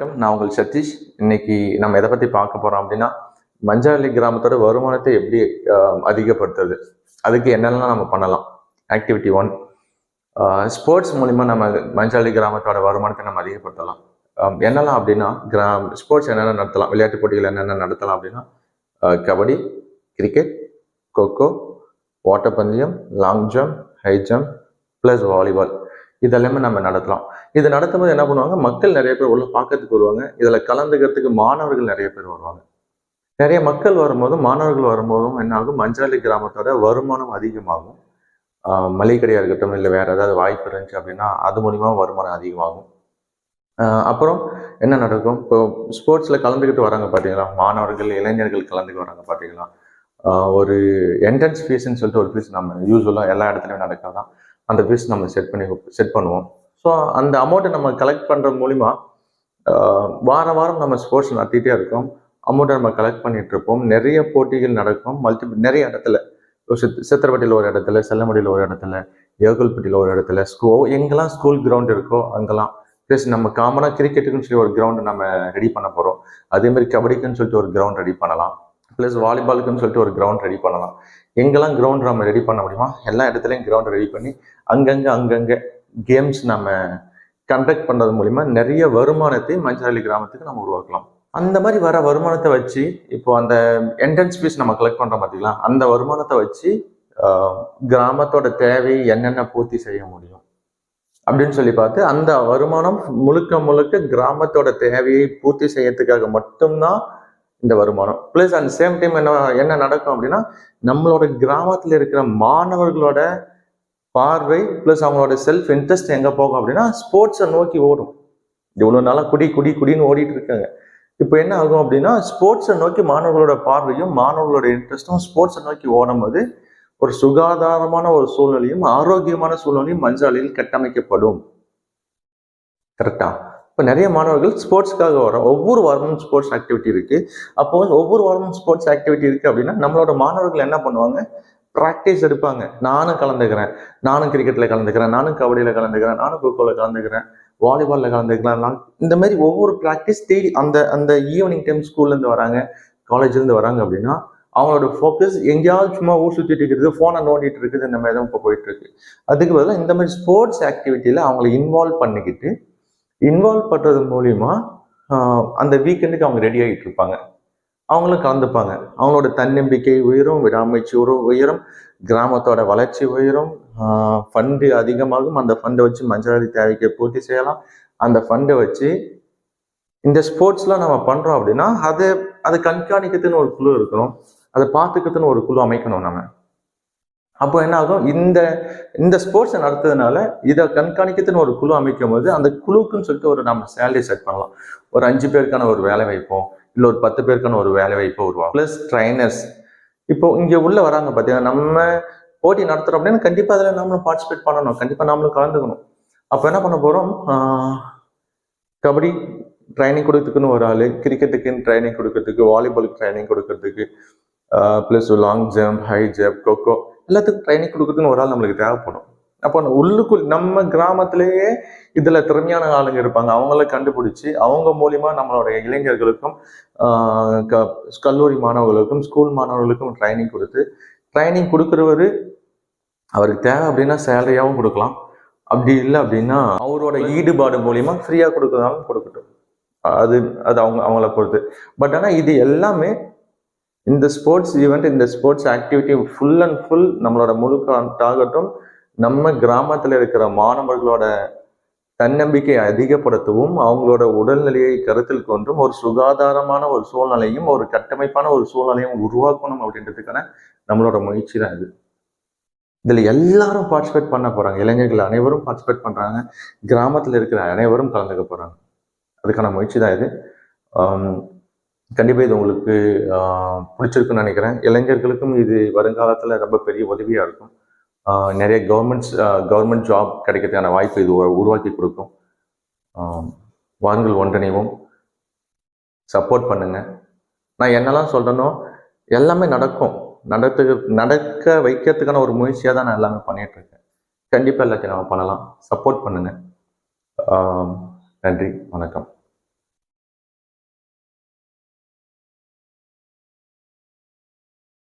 வணக்கம். நான் உங்கள் சதீஷ். இன்னைக்கு நம்ம எதை பத்தி பார்க்க போறோம் அப்படின்னா மஞ்சாலி கிராமத்தோட வருமானத்தை எப்படி அதிகப்படுத்துறது? அதுக்கு என்னெல்லாம் நம்ம பண்ணலாம்? ஆக்டிவிட்டி ஒன் ஸ்போர்ட்ஸ் மூலிமா நம்ம மஞ்சாலி கிராமத்தோட வருமானத்தை நம்ம அதிகப்படுத்தலாம். என்னெல்லாம் அப்படின்னா கிராம் ஸ்போர்ட்ஸ் என்னென்ன நடத்தலாம்? விளையாட்டு போட்டிகள் என்னென்ன நடத்தலாம் அப்படின்னா கபடி கிரிக்கெட் கொக்கோ ஓட்டப்பந்தயம் long jump high jump plus volleyball இதெல்லாமே நம்ம நடத்தலாம். இது நடத்தும்போது என்ன பண்ணுவாங்க? மக்கள் நிறைய பேர் உள்ள பார்க்கறதுக்கு வருவாங்க. இதுல கலந்துக்கிறதுக்கு மாணவர்கள் நிறைய பேர் வருவாங்க. நிறைய மக்கள் வரும்போதும் மாணவர்கள் வரும்போதும் என்ன ஆகும்? மஞ்சாலி கிராமத்தோட வருமானம் அதிகமாகும். ஆஹ் மளிகை இருக்கட்டும் இல்லை வேற ஏதாவது வாய்ப்பு இருந்துச்சு அப்படின்னா அது மூலியமா வருமானம் அதிகமாகும். ஆஹ் அப்புறம் என்ன நடக்கும்? இப்போ ஸ்போர்ட்ஸ்ல கலந்துக்கிட்டு வராங்க பார்த்தீங்களா? மாணவர்கள் இளைஞர்கள் கலந்துக்கு வராங்க பார்த்தீங்களா? ஆஹ் ஒரு என்ட்ரன்ஸ் ஃபீஸ்ன்னு சொல்லிட்டு ஒரு ஃபீஸ் நம்ம யூஸ்வலாக எல்லா இடத்துலையும் நடக்காதான். அந்த ஃபீஸ் நம்ம செட் பண்ணி செட் பண்ணுவோம். ஸோ அந்த அமௌண்ட்டை நம்ம கலெக்ட் பண்ணுறது மூலிமா வாரம் வாரம் நம்ம ஸ்போர்ட்ஸ் நடத்திட்டே இருக்கோம். அமௌண்ட்டை நம்ம கலெக்ட் பண்ணிட்டு இருப்போம். நிறைய போட்டிகள் நடக்கும். மல்டி நிறைய இடத்துல சித் சித்திரப்பட்டியில் ஒரு இடத்துல செல்லமடியில் ஒரு இடத்துல ஏகல்பட்டியில் ஒரு இடத்துல ஸ்கூ எங்கெல்லாம் ஸ்கூல் கிரவுண்ட் இருக்கோ அங்கெல்லாம் ப்ளஸ் நம்ம காமனாக கிரிக்கெட்டுக்குன்னு சொல்லி ஒரு கிரவுண்டு நம்ம ரெடி பண்ண போகிறோம் அதேமாதிரி கபடிக்குன்னு சொல்லிட்டு ஒரு கிரவுண்ட் ரெடி பண்ணலாம். ப்ளஸ் வாலிபாலுக்குன்னு சொல்லிட்டு ஒரு கிரவுண்ட் ரெடி பண்ணலாம். எங்கெல்லாம் கிரவுண்ட் நம்ம ரெடி பண்ண முடியுமா எல்லா இடத்துலையும் கிரவுண்ட் ரெடி பண்ணி அங்கங்கே அங்கங்கே கேம்ஸ் நம்ம கண்டக்ட் பண்ணுறது மூலிமா நிறைய வருமானத்தை மஞ்சள் கிராமத்துக்கு நம்ம உருவாக்கலாம். அந்த மாதிரி வர வருமானத்தை வச்சு இப்போ அந்த என்ட்ரன்ஸ் ஃபீஸ் நம்ம கலெக்ட் பண்ணுறோம் பார்த்தீங்களா அந்த வருமானத்தை வச்சு கிராமத்தோட தேவை என்னென்ன பூர்த்தி செய்ய முடியும்? அப்படின்னு சொல்லி பார்த்து அந்த வருமானம் முழுக்க முழுக்க கிராமத்தோட தேவையை பூர்த்தி செய்யறதுக்காக மட்டும்தான் இந்த வருமானம். ப்ளஸ் அட் சேம் டைம் என்ன என்ன நடக்கும் அப்படின்னா நம்மளோட கிராமத்தில் இருக்கிற மாணவர்களோட பார்வை ப்ளஸ் அவங்களோட செல்ஃப் இன்ட்ரெஸ்ட் எங்கே போகும் அப்படின்னா ஸ்போர்ட்ஸை நோக்கி ஓடும். இவ்வளோ நாளாக குடி குடி குடின்னு ஓடிட்டு இருக்காங்க. இப்போ என்ன ஆகும் அப்படின்னா ஸ்போர்ட்ஸை நோக்கி மாணவர்களோட பார்வையும் மாணவர்களோட இன்ட்ரெஸ்ட்டும் ஸ்போர்ட்ஸை நோக்கி ஓடும்போது ஒரு சுகாதாரமான ஒரு சூழ்நிலையும் ஆரோக்கியமான சூழ்நிலையும் மஞ்சாலையில் கட்டமைக்கப்படும். கரெக்டா இப்போ நிறைய மாணவர்கள் ஸ்போர்ட்ஸ்க்காக வரோம் ஒவ்வொரு வாரமும் ஸ்போர்ட்ஸ் ஆக்டிவிட்டி இருக்குது அப்போ ஒவ்வொரு வாரமும் ஸ்போர்ட்ஸ் ஆக்டிவிட்டி இருக்குது அப்படின்னா நம்மளோட மாணவர்கள் என்ன பண்ணுவாங்க? ப்ராக்டிஸ் எடுப்பாங்க. நானும் கலந்துக்கிறேன். நானும் கிரிக்கெட்டில் கலந்துக்கிறேன். நானும் கபடியில் கலந்துக்கிறேன். நானும் கோகோல கலந்துக்கிறேன். வாலிபாலில் கலந்துக்கலாம். நான் இந்த மாதிரி ஒவ்வொரு ப்ராக்டிஸ் தேடி அந்த அந்த ஈவினிங் டைம் ஸ்கூல்லேருந்து வராங்க காலேஜ்லேருந்து வராங்க அப்படின்னா அவங்களோட ஃபோக்கஸ் எங்கேயாவது சும்மா ஊர் சுற்றிட்டு இருக்கிறது ஃபோனை நோண்டிட்டு இருக்குது இந்த மாதிரி தான் இப்போ போயிட்டு இருக்கு. அதுக்கு பதிலாக இந்த மாதிரி ஸ்போர்ட்ஸ் ஆக்டிவிட்டியில் அவங்களை இன்வால்வ் பண்ணிக்கிட்டு இன்வால்வ் பண்ணுறது மூலிமா அந்த வீக்கெண்டுக்கு அவங்க ரெடி ஆகிட்டு இருப்பாங்க. அவங்களும் கலந்துப்பாங்க. அவங்களோட தன்னம்பிக்கை உயரும் விடாமுயற்சி உறவு உயரும் கிராமத்தோட வளர்ச்சி உயரும். ஃபண்டு அதிகமாகும். அந்த ஃபண்டை வச்சு மஞ்சள் தேவைக்கு பூர்த்தி செய்யலாம். அந்த ஃபண்டை வச்சு இந்த ஸ்போர்ட்ஸ்லாம் நம்ம பண்ணுறோம் அப்படின்னா அதை அதை கண்காணிக்கிறதுன்னு ஒரு குழு இருக்கணும். அதை பார்த்துக்கிறதுன்னு ஒரு குழு அமைக்கணும் நம்ம. அப்போ என்ன ஆகும்? இந்த இந்த ஸ்போர்ட்ஸை நடத்துறதுனால இதை கண்காணிக்கிறதுன்னு ஒரு குழு அமைக்கும் போது அந்த குழுக்குன்னு சொல்லிட்டு ஒரு நம்ம சேலரி செட் பண்ணலாம். ஒரு அஞ்சு பேருக்கான ஒரு வேலை வைப்போம் இல்லை ஒரு பத்து பேருக்கான ஒரு வேலை வைப்போ உருவாகும். ப்ளஸ் ட்ரைனர்ஸ் இப்போ இங்கே உள்ளே வராங்க பார்த்தீங்கன்னா நம்ம போட்டி நடத்துகிறோம் அப்படின்னா கண்டிப்பாக அதில் நம்மளும் பார்ட்டிசிபேட் பண்ணணும். கண்டிப்பாக நம்மளும் கலந்துக்கணும். அப்போ என்ன பண்ண போகிறோம் கபடி ட்ரைனிங் கொடுக்கறதுக்குன்னு ஒரு ஆள் கிரிக்கெட்டுக்குன்னு ட்ரைனிங் கொடுக்கறதுக்கு வாலிபாலுக்கு ட்ரைனிங் கொடுக்கறதுக்கு plus long jump high jump kho kho எல்லாத்துக்கும் ட்ரைனிங் கொடுக்குறதுன்னு ஒரு ஆள் நம்மளுக்கு தேவைப்படும். அப்போ உள்ளுக்குள் நம்ம கிராமத்திலேயே இதுல திறமையான ஆளுங்க இருப்பாங்க. அவங்கள கண்டுபிடிச்சி அவங்க மூலியமா நம்மளுடைய இளைஞர்களுக்கும் க- கல்லூரி மாணவர்களுக்கும் ஸ்கூல் மாணவர்களுக்கும் ட்ரைனிங் கொடுத்து ட்ரைனிங் கொடுக்குறவரு அவருக்கு தேவை அப்படின்னா சேலரியாகவும் கொடுக்கலாம். அப்படி இல்லை அப்படின்னா அவரோட ஈடுபாடு மூலியமா ஃப்ரீயாக கொடுக்கறதாலும் கொடுக்கட்டும். அது அது அவங்க அவங்கள பொறுத்து. பட் ஆனால் இது எல்லாமே இந்த ஸ்போர்ட்ஸ் ஈவெண்ட் இந்த sports activity full and full நம்மளோட முழு ஆகட்டும் நம்ம கிராமத்தில் இருக்கிற மாணவர்களோட தன்னம்பிக்கையை அதிகப்படுத்தவும் அவங்களோட உடல்நிலையை கருத்தில் கொண்டும் ஒரு சுகாதாரமான ஒரு சூழ்நிலையும் ஒரு கட்டமைப்பான ஒரு சூழ்நிலையும் உருவாக்கணும் அப்படின்றதுக்கான நம்மளோட முயற்சி தான் இது. இதில் எல்லாரும் பார்ட்டிசிபேட் பண்ண போகிறாங்க இளைஞர்கள் அனைவரும் பார்ட்டிசிபேட் பண்ணுறாங்க கிராமத்தில் இருக்கிற அனைவரும் கலந்துக்க போகிறாங்க அதுக்கான முயற்சி தான் இது. கண்டிப்பாக இது உங்களுக்கு பிடிச்சிருக்குன்னு நினைக்கிறேன். இளைஞர்களுக்கும் இது வருங்காலத்தில் ரொம்ப பெரிய உதவியாக இருக்கும். நிறைய கவர்மெண்ட்ஸ் கவர்மெண்ட் ஜாப் கிடைக்கிறதுக்கான வாய்ப்பு இது உருவாக்கி கொடுக்கும். வான்கள் வாருங்கள் சப்போர்ட் பண்ணுங்கள் நான் என்னெல்லாம் சொல்கிறேனோ எல்லாமே நடக்கும். நடத்து நடக்க வைக்கிறதுக்கான ஒரு முயற்சியாக தான் நான் எல்லாமே பண்ணிகிட்ருக்கேன் கண்டிப்பாக எல்லாத்தையும் நம்ம பண்ணலாம். சப்போர்ட் பண்ணுங்கள் நன்றி. வணக்கம்.